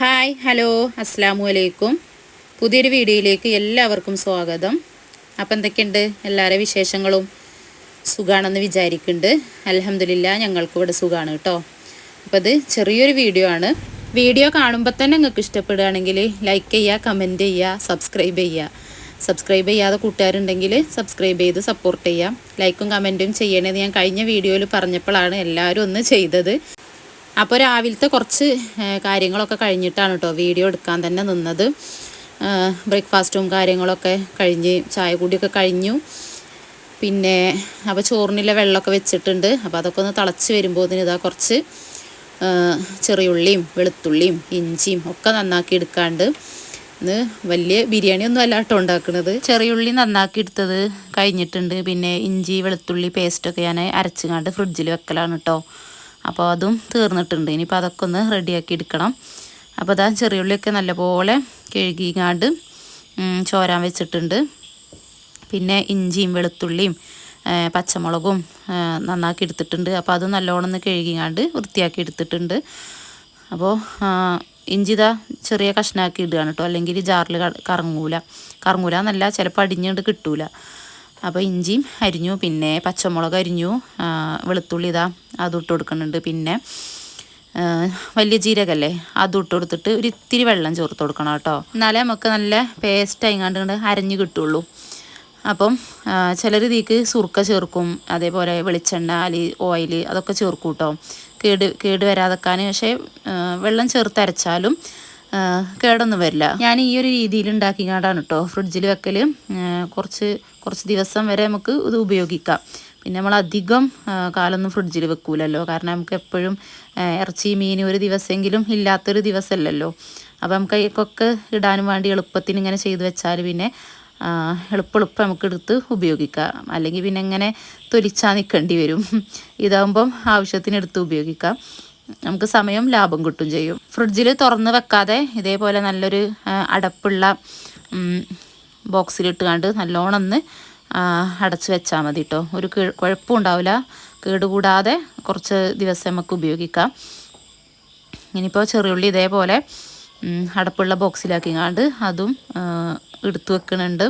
Hi hello അസ്സാമു അലൈക്കും. പുതിയൊരു വീഡിയോയിലേക്ക് എല്ലാവർക്കും സ്വാഗതം. അപ്പം എന്തൊക്കെയുണ്ട്? എല്ലാവരുടെ വിശേഷങ്ങളും സുഖാണെന്ന് വിചാരിക്കുന്നുണ്ട് അലഹമില്ല ഞങ്ങൾക്ക് ഇവിടെ സുഖമാണ് കേട്ടോ അപ്പോൾ അത് ചെറിയൊരു വീഡിയോ ആണ്. വീഡിയോ കാണുമ്പോൾ തന്നെ നിങ്ങൾക്ക് ഇഷ്ടപ്പെടുകയാണെങ്കിൽ ലൈക്ക് ചെയ്യുക കമന്റ് ചെയ്യുക സബ്സ്ക്രൈബ് ചെയ്യുക. സബ്സ്ക്രൈബ് ചെയ്യാതെ കൂട്ടുകാരുണ്ടെങ്കിൽ സബ്സ്ക്രൈബ് ചെയ്ത് സപ്പോർട്ട് ചെയ്യാം ലൈക്കും കമന്റും ചെയ്യണമെന്ന് ഞാൻ കഴിഞ്ഞ വീഡിയോയിൽ പറഞ്ഞപ്പോഴാണ് എല്ലാവരും ഒന്ന് ചെയ്തത്. അപ്പോൾ രാവിലത്തെ കുറച്ച് കാര്യങ്ങളൊക്കെ കഴിഞ്ഞിട്ടാണ് കേട്ടോ വീഡിയോ എടുക്കാൻ തന്നെ നിന്നത്. ബ്രേക്ക്ഫാസ്റ്റും കാര്യങ്ങളൊക്കെ കഴിഞ്ഞ് ചായ കൂടിയൊക്കെ കഴിഞ്ഞു. പിന്നെ അപ്പോൾ ചോറിനുള്ള വെള്ളമൊക്കെ വെച്ചിട്ടുണ്ട്. അപ്പോൾ അതൊക്കെ ഒന്ന് തിളച്ച് വരുമ്പോൾ ഇതാ കുറച്ച് ചെറിയ ചെറിയുള്ളിയും വെളുത്തുള്ളിയും ഇഞ്ചിയും ഒക്കെ നന്നാക്കി എടുക്കാണ്ട് ഇന്ന് വലിയ ബിരിയാണി ഒന്നും അല്ല കേട്ടോ ഉണ്ടാക്കുന്നത് ചെറിയുള്ളി നന്നാക്കി എടുത്തത് കഴിഞ്ഞിട്ടുണ്ട്. പിന്നെ ഇഞ്ചി വെളുത്തുള്ളി പേസ്റ്റൊക്കെ ഞാൻ അരച്ചുകാണ്ട് ഫ്രിഡ്ജിൽ വെക്കലാണ് കേട്ടോ അപ്പോൾ അതും തീർന്നിട്ടുണ്ട്. ഇനിയിപ്പോൾ അതൊക്കെ ഒന്ന് റെഡിയാക്കി എടുക്കണം. അപ്പോൾ അതാ ചെറിയുള്ളിയൊക്കെ നല്ലപോലെ കഴുകിങ്ങാണ്ട് ചോരാൻ വെച്ചിട്ടുണ്ട്. പിന്നെ ഇഞ്ചിയും വെളുത്തുള്ളിയും പച്ചമുളകും നന്നാക്കി എടുത്തിട്ടുണ്ട്. അപ്പോൾ അത് നല്ലോണം ഒന്ന് കഴുകിങ്ങാണ്ട് വൃത്തിയാക്കി എടുത്തിട്ടുണ്ട്. അപ്പോൾ ഇഞ്ചി ഇതാ ചെറിയ കഷ്ണാക്കി ഇടുകയാണ് കേട്ടോ. അല്ലെങ്കിൽ ജാറിൽ കറങ്ങൂല. കറങ്ങൂല എന്നല്ല ചിലപ്പോൾ അടിഞ്ഞുകൊണ്ട് കിട്ടൂല. അപ്പോൾ ഇഞ്ചിയും അരിഞ്ഞു പിന്നെ പച്ചമുളക് അരിഞ്ഞു വെളുത്തുള്ളി ഇതാ അതിട്ട് കൊടുക്കുന്നുണ്ട്. പിന്നെ വലിയ ജീരകല്ലേ അതിട്ട് കൊടുത്തിട്ട് ഒരു ഇത്തിരി വെള്ളം ചേർത്ത് കൊടുക്കണം കേട്ടോ. എന്നാലേ നമുക്ക് നല്ല പേസ്റ്റ് അയങ്ങാണ്ട് കൊണ്ട് അരഞ്ഞ് കിട്ടുള്ളൂ. അപ്പം ചിലർ ഇതിക്ക് സുർക്ക ചേർക്കും അതേപോലെ വെളിച്ചെണ്ണ അലി ഓയിൽ അതൊക്കെ ചേർക്കും കേട്ടോ. കേട് കേട് വരാതെക്കാൻ പക്ഷേ വെള്ളം ചേർത്ത് അരച്ചാലും കേടൊന്നും വരില്ല. ഞാൻ ഈ ഒരു രീതിയിൽ ഉണ്ടാക്കിക്കാണ്ടാണ് കേട്ടോ ഫ്രിഡ്ജിൽ വെക്കൽ കുറച്ച് കുറച്ച് ദിവസം വരെ നമുക്ക് ഇത് ഉപയോഗിക്കാം. പിന്നെ നമ്മൾ അധികം കാലൊന്നും ഫ്രിഡ്ജിൽ വെക്കൂലല്ലോ. കാരണം നമുക്ക് എപ്പോഴും ഇറച്ചി മീൻ ഒരു ദിവസമെങ്കിലും ഇല്ലാത്തൊരു ദിവസമല്ലല്ലോ. അപ്പോൾ നമുക്ക് അതിക്കൊക്കെ ഇടാനും വേണ്ടി എളുപ്പത്തിന് ഇങ്ങനെ ചെയ്ത് വെച്ചാൽ പിന്നെ എളുപ്പം എളുപ്പം നമുക്ക് എടുത്ത് ഉപയോഗിക്കാം. അല്ലെങ്കിൽ പിന്നെ ഇങ്ങനെ തൊലിച്ചാൽ നിൽക്കേണ്ടി വരും. ഇതാകുമ്പം ആവശ്യത്തിന് എടുത്ത് ഉപയോഗിക്കാം. നമുക്ക് സമയം ലാഭം കിട്ടും ചെയ്യും. ഫ്രിഡ്ജിൽ തുറന്ന് വെക്കാതെ ഇതേപോലെ നല്ലൊരു ആ, അടപ്പുള്ള ബോക്സിലിട്ടുകൊണ്ട് നല്ലോണം ഒന്ന് അടച്ച് വെച്ചാൽ മതി കേട്ടോ ഒരു കുഴപ്പം ഉണ്ടാവില്ല കേടുകൂടാതെ കുറച്ച് ദിവസം നമുക്ക് ഉപയോഗിക്കാം. ഇനിയിപ്പോൾ ചെറിയുള്ളി ഇതേപോലെ അടപ്പുള്ള ബോക്സിലാക്കി കണ്ട് അതും എടുത്തു വെക്കുന്നുണ്ട്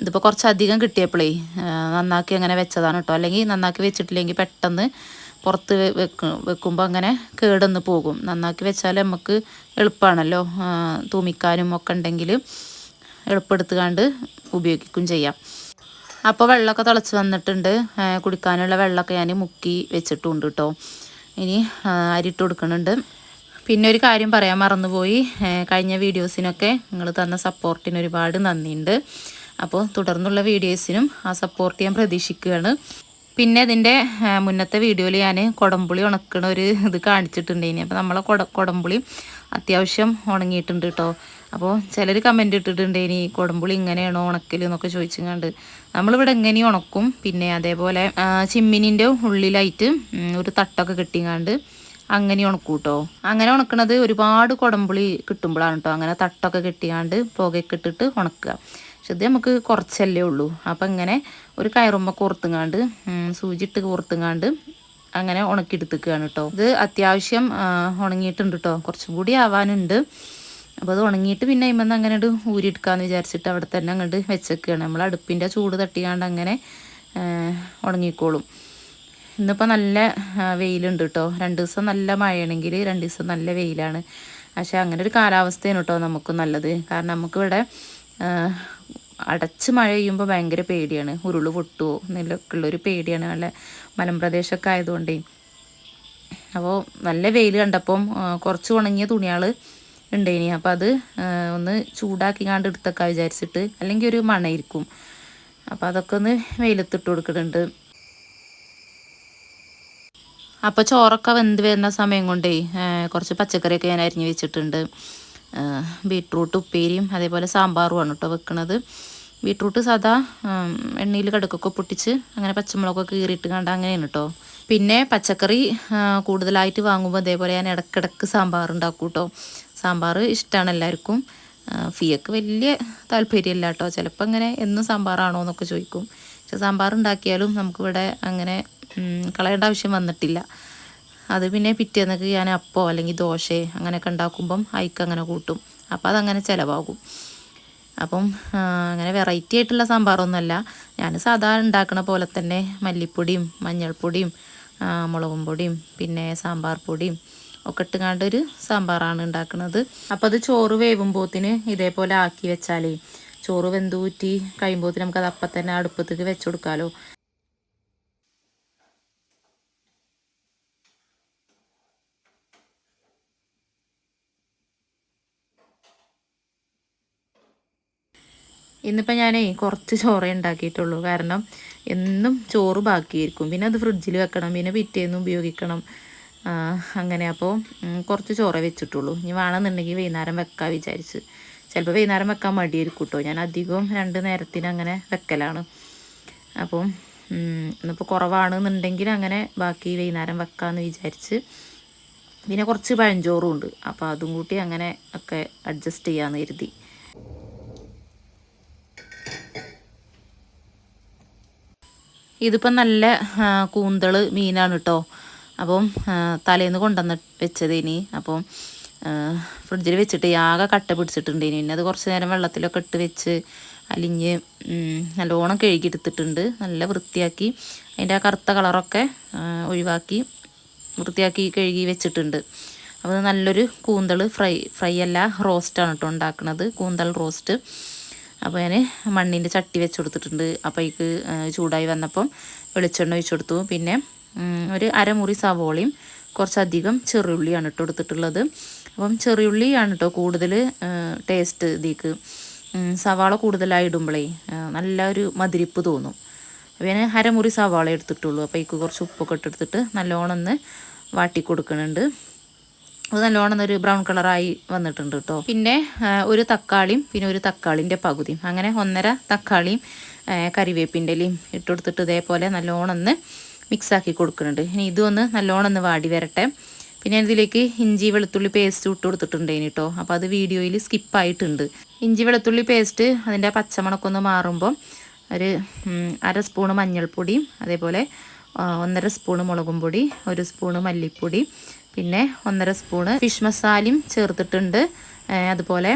ഇതിപ്പോൾ കുറച്ചധികം കിട്ടിയപ്പോഴേ ആ, നന്നാക്കി അങ്ങനെ വെച്ചതാണ് കേട്ടോ അല്ലെങ്കിൽ നന്നാക്കി വെച്ചിട്ടില്ലെങ്കിൽ പെട്ടെന്ന് പുറത്ത് വെക്ക വെക്കുമ്പോൾ അങ്ങനെ കേടൊന്ന് പോകും. നന്നാക്കി വെച്ചാൽ നമുക്ക് എളുപ്പമാണല്ലോ തൂമിക്കാനും ഒക്കെ ഉണ്ടെങ്കിൽ എളുപ്പമെടുത്തുകാണ്ട് ഉപയോഗിക്കുകയും ചെയ്യാം. അപ്പോൾ വെള്ളമൊക്കെ തിളച്ച് വന്നിട്ടുണ്ട്. കുടിക്കാനുള്ള വെള്ളമൊക്കെ ഞാൻ മുക്കി വെച്ചിട്ടുണ്ട് കേട്ടോ ഇനി അരിട്ട് കൊടുക്കുന്നുണ്ട്. പിന്നെ ഒരു കാര്യം പറയാൻ മറന്നുപോയി. കഴിഞ്ഞ വീഡിയോസിനൊക്കെ നിങ്ങൾ തന്ന സപ്പോർട്ടിന് ഒരുപാട് നന്ദിയുണ്ട്. അപ്പോൾ തുടർന്നുള്ള വീഡിയോസിനും ആ സപ്പോർട്ട് ഞാൻ പ്രതീക്ഷിക്കുകയാണ്. പിന്നെ ഇതിന്റെ മുന്നത്തെ വീഡിയോയിൽ ഞാൻ കുടംപുളി ഉണക്കണ ഒരു ഇത് കാണിച്ചിട്ടുണ്ട് ഇനി അപ്പോൾ നമ്മളെ കുട കുടംപുളി അത്യാവശ്യം ഉണങ്ങിയിട്ടുണ്ട് കേട്ടോ അപ്പോൾ ചിലർ കമന്റ് ഇട്ടിട്ടുണ്ടേനി കുടംപുളി ഇങ്ങനെയാണോ ഉണക്കൽ എന്നൊക്കെ ചോദിച്ചുകൊണ്ട് നമ്മളിവിടെ എങ്ങനെയും ഉണക്കും. പിന്നെ അതേപോലെ ചിമ്മിനിന്റെ ഉള്ളിലായിട്ട് ഒരു തട്ടൊക്കെ കെട്ടിങ്ങാണ്ട് അങ്ങനെ ഉണക്കും കേട്ടോ അങ്ങനെ ഉണക്കണത് ഒരുപാട് കുടംപുളി കിട്ടുമ്പോഴാണ് കേട്ടോ അങ്ങനെ തട്ടൊക്കെ കെട്ടിയാണ്ട് പുകയൊക്കെ ഇട്ടിട്ട് ഉണക്കുക. പക്ഷെ ഇത് നമുക്ക് കുറച്ചല്ലേ ഉള്ളൂ. അപ്പം ഇങ്ങനെ ഒരു കയറുമ്പോൾ കോർത്തുങ്ങാണ്ട് സൂചിയിട്ട് കോർത്തുങ്ങാണ്ട് അങ്ങനെ ഉണക്കിയെടുത്തുക്കുകയാണ് കേട്ടോ ഇത് അത്യാവശ്യം ഉണങ്ങിയിട്ടുണ്ട് കേട്ടോ കുറച്ചും കൂടി ആവാനുണ്ട്. അപ്പോൾ അത് ഉണങ്ങിയിട്ട് പിന്നെ അതിമെന്ന് അങ്ങനെ ഊരിയെടുക്കാമെന്ന് വിചാരിച്ചിട്ട് അവിടെ തന്നെ അങ്ങോട്ട് വെച്ചേക്കുകയാണ് നമ്മൾ അടുപ്പിന്റെ ചൂട് തട്ടിയാണ്ട് അങ്ങനെ ഉണങ്ങിക്കോളും. ഇന്നിപ്പോൾ നല്ല വെയിലുണ്ട് കേട്ടോ രണ്ട് ദിവസം നല്ല മഴയാണെങ്കിൽ രണ്ട് ദിവസം നല്ല വെയിലാണ്. പക്ഷേ അങ്ങനെ ഒരു കാലാവസ്ഥയാണ് കേട്ടോ നമുക്ക് നല്ലത്. കാരണം നമുക്കിവിടെ അടച്ച് മഴ പെയ്യുമ്പോൾ ഭയങ്കര പേടിയാണ്. ഉരുൾ പൊട്ടുമോ എന്നൊക്കെ ഉള്ളൊരു പേടിയാണ്. നല്ല മലമ്പ്രദേശമൊക്കെ ആയതുകൊണ്ടേ. അപ്പോൾ നല്ല വെയിൽ കണ്ടപ്പം കുറച്ച് ഉണങ്ങിയ തുണികൾ ഉണ്ടേനി. അപ്പോൾ അത് ഒന്ന് ചൂടാക്കി കണ്ട് എടുത്തൊക്കെ വിചാരിച്ചിട്ട് അല്ലെങ്കിൽ ഒരു മണയിരിക്കും. അപ്പോൾ അതൊക്കെ ഒന്ന് വെയിലത്തിട്ട് കൊടുക്കുന്നുണ്ട്. അപ്പോൾ ചോറൊക്കെ വെന്ത് വരുന്ന സമയം കൊണ്ടേ കുറച്ച് പച്ചക്കറിയൊക്കെ ഞാൻ അരിഞ്ഞ് വെച്ചിട്ടുണ്ട്. ബീട്രൂട്ട് ഉപ്പേരിയും അതേപോലെ സാമ്പാറുമാണ് കേട്ടോ വെക്കുന്നത് ബീട്രൂട്ട് സാധാ എണ്ണയിൽ കടുക്കൊക്കെ പൊട്ടിച്ച് അങ്ങനെ പച്ചമുളകൊക്കെ കീറിയിട്ട് കണ്ട അങ്ങനെയാണ് കേട്ടോ പിന്നെ പച്ചക്കറി കൂടുതലായിട്ട് വാങ്ങുമ്പോൾ അതേപോലെ ഞാൻ ഇടക്കിടക്ക് സാമ്പാർ ഉണ്ടാക്കും കേട്ടോ സാമ്പാർ ഇഷ്ടമാണ് എല്ലാവർക്കും. ഫിയക്ക് വലിയ താല്പര്യമില്ല കേട്ടോ. ചിലപ്പോൾ അങ്ങനെ എന്നും സാമ്പാറാണോ എന്നൊക്കെ ചോദിക്കും. പക്ഷെ സാമ്പാർ ഉണ്ടാക്കിയാലും നമുക്കിവിടെ അങ്ങനെ കളയേണ്ട ആവശ്യം വന്നിട്ടില്ല. അത് പിന്നെ പിറ്റേന്നൊക്കെ ഞാൻ അപ്പോ അല്ലെങ്കിൽ ദോശയോ അങ്ങനെയൊക്കെ ഉണ്ടാക്കുമ്പം അയക്ക് അങ്ങനെ കൂട്ടും. അപ്പോൾ അതങ്ങനെ ചിലവാകും. അപ്പം അങ്ങനെ വെറൈറ്റി ആയിട്ടുള്ള സാമ്പാറൊന്നുമല്ല. ഞാൻ സാധാരണ ഉണ്ടാക്കുന്ന പോലെ തന്നെ മല്ലിപ്പൊടിയും മഞ്ഞൾപ്പൊടിയും മുളകും പൊടിയും പിന്നെ സാമ്പാർ പൊടിയും ഒക്കെ ഇട്ടുകാണ്ട് ഒരു സാമ്പാറാണ് ഉണ്ടാക്കുന്നത് അപ്പോൾ അത് ചോറ് വേവുമ്പോത്തിന് ഇതേപോലെ ആക്കി വെച്ചാലേ ചോറ് വെന്തൂറ്റി കഴിയുമ്പോത്തിന് നമുക്കത് അപ്പം തന്നെ അടുപ്പത്തേക്ക് വെച്ച് കൊടുക്കാമല്ലോ ഇന്നിപ്പോൾ ഞാനേ കുറച്ച് ചോറേ ഉണ്ടാക്കിയിട്ടുള്ളൂ. കാരണം എന്നും ചോറ് ബാക്കിയായിരിക്കും. പിന്നെ അത് ഫ്രിഡ്ജിൽ വെക്കണം. പിന്നെ പിറ്റേന്ന് ഉപയോഗിക്കണം. അങ്ങനെ അപ്പോൾ കുറച്ച് ചോറേ വെച്ചിട്ടുള്ളൂ. ഇനി വേണമെന്നുണ്ടെങ്കിൽ വൈകുന്നേരം വെക്കാൻ വിചാരിച്ച്. ചിലപ്പോൾ വൈകുന്നേരം വെക്കാൻ മടിയായിരിക്കും കേട്ടോ ഞാൻ അധികവും രണ്ട് നേരത്തിന് അങ്ങനെ വെക്കലാണ്. അപ്പം ഇന്നിപ്പോൾ കുറവാണെന്നുണ്ടെങ്കിൽ അങ്ങനെ ബാക്കി വൈകുന്നേരം വെക്കാമെന്ന് വിചാരിച്ച്. പിന്നെ കുറച്ച് പഴഞ്ചോറും ഉണ്ട് അപ്പോൾ അതും കൂട്ടി അങ്ങനെ ഒക്കെ അഡ്ജസ്റ്റ് ചെയ്യാമെന്ന് കരുതി. ഇതിപ്പം നല്ല കൂന്തൾ മീനാണ് കേട്ടോ അപ്പം തലേന്ന് കൊണ്ടുവന്ന് വെച്ചത് ഇനി അപ്പം ഫ്രിഡ്ജിൽ വെച്ചിട്ട് ആകെ കട്ട പിടിച്ചിട്ടുണ്ട് ഇനി പിന്നെ അത് കുറച്ച് നേരം വെള്ളത്തിലൊക്കെ ഇട്ട് വെച്ച് അലിഞ്ഞ് നല്ലോണം കഴുകിയെടുത്തിട്ടുണ്ട്. നല്ല വൃത്തിയാക്കി അതിന്റെ ആ കറുത്ത കളറൊക്കെ ഒഴിവാക്കി വൃത്തിയാക്കി കഴുകി വെച്ചിട്ടുണ്ട്. അപ്പോൾ നല്ലൊരു കൂന്തൾ ഫ്രൈ ഫ്രൈ അല്ല റോസ്റ്റാണ് കേട്ടോ ഉണ്ടാക്കുന്നത് കൂന്തൽ റോസ്റ്റ്. അപ്പോൾ ഞാൻ മണ്ണിന്റെ ചട്ടി വെച്ച് കൊടുത്തിട്ടുണ്ട്. അപ്പോൾ ചൂടായി വന്നപ്പം വെളിച്ചെണ്ണ ഒഴിച്ചു കൊടുത്തു. പിന്നെ ഒരു അരമുറി സവോളയും കുറച്ചധികം ചെറിയുള്ളിയാണ് ഇട്ട് കൊടുത്തിട്ടുള്ളത്. അപ്പം ചെറിയുള്ളിയാണ് കേട്ടോ കൂടുതൽ ടേസ്റ്റ് ഇതിക്ക്. സവാള കൂടുതലായി ഇടുമ്പോഴേ നല്ല ഒരു മതിരിപ്പ് തോന്നും. അപ്പം ഞാൻ അരമുറി സവാള എടുത്തിട്ടുള്ളൂ. അപ്പോൾ ഇതിക്ക് കുറച്ച് ഉപ്പൊക്കെ ഇട്ടെടുത്തിട്ട് നല്ലോണം ഒന്ന് വാട്ടി കൊടുക്കുന്നുണ്ട്. അത് നല്ലോണം ഒരു ബ്രൗൺ കളറായി വന്നിട്ടുണ്ട് കേട്ടോ പിന്നെ ഒരു തക്കാളിയും പിന്നെ ഒരു തക്കാളിന്റെ പകുതിയും. അങ്ങനെ ഒന്നര തക്കാളിയും കറിവേപ്പിന്റെ ഇലയും ഇട്ടുകൊടുത്തിട്ട് ഇതേപോലെ നല്ലോണം ഒന്ന് മിക്സാക്കി കൊടുക്കുന്നുണ്ട്. ഇനി ഇതൊന്ന് നല്ലോണം ഒന്ന് വാടി വരട്ടെ. പിന്നെ ഇതിലേക്ക് ഇഞ്ചി വെളുത്തുള്ളി പേസ്റ്റ് ഇട്ട് കൊടുത്തിട്ടുണ്ട് ഇനി കേട്ടോ അപ്പോൾ അത് വീഡിയോയിൽ സ്കിപ്പായിട്ടുണ്ട് ഇഞ്ചി വെളുത്തുള്ളി പേസ്റ്റ് അതിന്റെ പച്ചമണക്കൊന്ന് മാറുമ്പോൾ ഒരു അര സ്പൂണ് മഞ്ഞൾപ്പൊടിയും അതേപോലെ ഒന്നര സ്പൂണ് മുളകും പൊടി ഒരു സ്പൂണ് മല്ലിപ്പൊടി പിന്നെ ഒന്നര സ്പൂണ് ഫിഷ് മസാലയും ചേർത്തിട്ടുണ്ട്. അതുപോലെ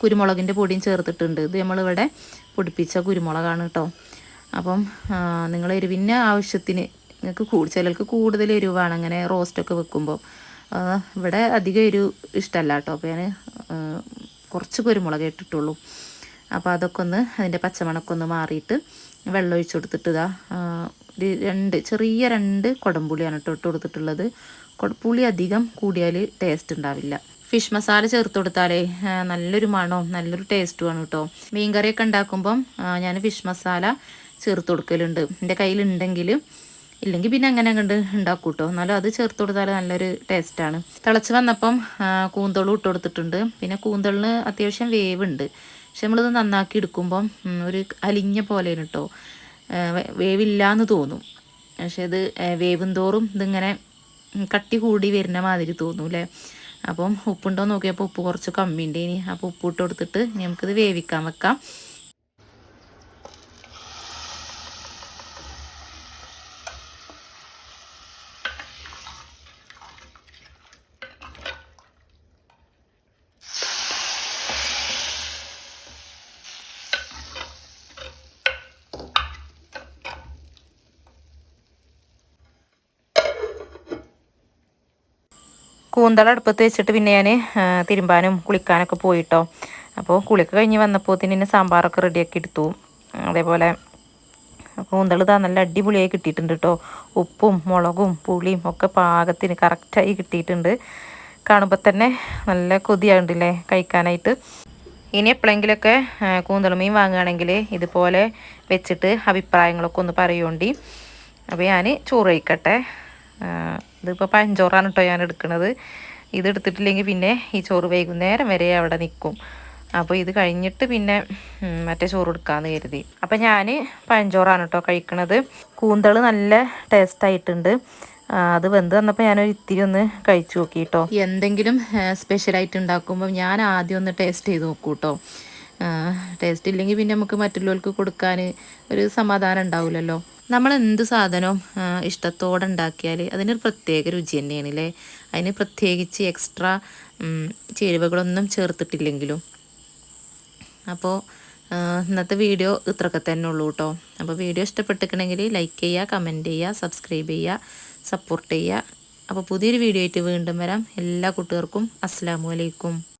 കുരുമുളകിന്റെ പൊടിയും ചേർത്തിട്ടുണ്ട്. ഇത് നമ്മളിവിടെ പൊടിപ്പിച്ച കുരുമുളകാണ് കേട്ടോ അപ്പം നിങ്ങൾ എരിവിന്റെ ആവശ്യത്തിന് നിങ്ങൾക്ക് കൂടുതൽ ചിലർക്ക് കൂടുതൽ എരിവാണ് അങ്ങനെ റോസ്റ്റൊക്കെ വെക്കുമ്പോൾ ഇവിടെ അധികം എരിവ് ഇഷ്ടമല്ല കേട്ടോ. അപ്പോൾ ഞാൻ കുറച്ച് കുരുമുളക് ഇട്ടിട്ടുള്ളൂ. അപ്പോൾ അതൊക്കെ ഒന്ന് അതിന്റെ പച്ചമണക്കം ഒന്ന് മാറിയിട്ട് വെള്ളം ഒഴിച്ച് കൊടുത്തിട്ട് ഇതാ ഒരു രണ്ട് ചെറിയ രണ്ട് കുടംപുളിയാണ് കേട്ടോ ഇട്ട് കൊടുത്തിട്ടുള്ളത്. കൊട- പുളി അധികം കൂടിയാൽ ടേസ്റ്റ് ഉണ്ടാവില്ല. ഫിഷ് മസാല ചേർത്ത് കൊടുത്താലേ നല്ലൊരു മണവും നല്ലൊരു ടേസ്റ്റുമാണ് കേട്ടോ. മീൻ കറിയൊക്കെ ഉണ്ടാക്കുമ്പം ഞാൻ ഫിഷ് മസാല ചേർത്ത് കൊടുക്കലുണ്ട്. എന്റെ കയ്യിലുണ്ടെങ്കിൽ ഇല്ലെങ്കിൽ പിന്നെ അങ്ങനെ കണ്ട് ഉണ്ടാക്കും കേട്ടോ എന്നാലും അത് ചേർത്ത് കൊടുത്താൽ നല്ലൊരു ടേസ്റ്റാണ് തിളച്ച് വന്നപ്പം കൂന്തളും ഇട്ട് കൊടുത്തിട്ടുണ്ട്. പിന്നെ കൂന്തളിന് അത്യാവശ്യം വേവുണ്ട്. പക്ഷെ നമ്മളിത് നന്നാക്കി എടുക്കുമ്പം ഒരു അലിഞ്ഞ പോലെയാണ് കേട്ടോ വേവില്ലാന്ന് തോന്നും. പക്ഷെ ഇത് വേവും തോറും ഇതിങ്ങനെ കട്ടി കൂടി വരുന്ന മാതിരി തോന്നും അല്ലേ അപ്പം ഉപ്പുണ്ടോ നോക്കിയപ്പോൾ ഉപ്പ് കുറച്ച് കമ്മിയുണ്ട് ഇനി. അപ്പോൾ ഉപ്പ് ഇട്ട് കൊടുത്തിട്ട് നമുക്കിത് വേവിക്കാൻ വെക്കാം. കൂന്തള അടുപ്പത്ത് വെച്ചിട്ട് പിന്നെ ഞാൻ തിരുമ്പാനും കുളിക്കാനൊക്കെ പോയിട്ടോ. അപ്പോൾ കുളിക്ക് കഴിഞ്ഞ് വന്നപ്പോൾ തന്നെ സാമ്പാറൊക്കെ റെഡിയാക്കി എടുത്തു. അതേപോലെ കൂന്തൾ ഇതാ നല്ല അടിപൊളിയായി കിട്ടിയിട്ടുണ്ട് കേട്ടോ ഉപ്പും മുളകും പുളിയും ഒക്കെ പാകത്തിന് കറക്റ്റായി കിട്ടിയിട്ടുണ്ട്. കാണുമ്പോൾ തന്നെ നല്ല കൊതിയാകുണ്ടല്ലേ കഴിക്കാനായിട്ട്. ഇനി എപ്പോഴെങ്കിലൊക്കെ കൂന്തൾ മീൻ വാങ്ങുകയാണെങ്കിൽ ഇതുപോലെ വെച്ചിട്ട് അഭിപ്രായങ്ങളൊക്കെ ഒന്ന് പറയുകൊണ്ടി അപ്പോൾ ഞാൻ ചോറ് കഴിക്കട്ടെ. ഇതിപ്പോൾ പഞ്ചോറാണ് കേട്ടോ ഞാൻ എടുക്കുന്നത് ഇത് എടുത്തിട്ടില്ലെങ്കിൽ പിന്നെ ഈ ചോറ് വൈകുന്നേരം വരെ അവിടെ നിൽക്കും അപ്പോൾ ഇത് കഴിഞ്ഞിട്ട് പിന്നെ മറ്റേ ചോറ് എടുക്കാമെന്ന് കരുതി. അപ്പോൾ ഞാൻ പഴഞ്ചോറാണ് കേട്ടോ കഴിക്കണത്. കൂന്തൾ നല്ല ടേസ്റ്റ് ആയിട്ടുണ്ട്. അത് വെന്ത് വന്നപ്പോൾ ഞാനൊരു ഇത്തിരി ഒന്ന് കഴിച്ചു നോക്കി കേട്ടോ എന്തെങ്കിലും സ്പെഷ്യലായിട്ട് ഉണ്ടാക്കുമ്പോൾ ഞാൻ ആദ്യം ഒന്ന് ടേസ്റ്റ് ചെയ്ത് നോക്കൂ കേട്ടോ ടേസ്റ്റ് ഇല്ലെങ്കിൽ പിന്നെ നമുക്ക് മറ്റുള്ളവർക്ക് കൊടുക്കാൻ ഒരു സമാധാനം ഉണ്ടാവില്ലല്ലോ നമ്മൾ എന്ത് സാധനവും ഇഷ്ടത്തോടെ ഉണ്ടാക്കിയാൽ അതിനൊരു പ്രത്യേക രുചി തന്നെയാണ് അല്ലേ അതിന് പ്രത്യേകിച്ച് എക്സ്ട്രാ ചേരുവകളൊന്നും ചേർത്തിട്ടില്ലെങ്കിലും. അപ്പോൾ ഇന്നത്തെ വീഡിയോ ഇത്രയൊക്കെ തന്നെ ഉള്ളൂ കേട്ടോ. അപ്പോൾ വീഡിയോ ഇഷ്ടപ്പെട്ടിട്ടുണ്ടെങ്കിൽ ലൈക്ക് ചെയ്യുക കമന്റ് ചെയ്യുക സബ്സ്ക്രൈബ് ചെയ്യുക സപ്പോർട്ട് ചെയ്യുക. അപ്പോൾ പുതിയൊരു വീഡിയോ ആയിട്ട് വീണ്ടും വരാം. എല്ലാ കുട്ടികൾക്കും അസ്സാമു അലൈക്കും.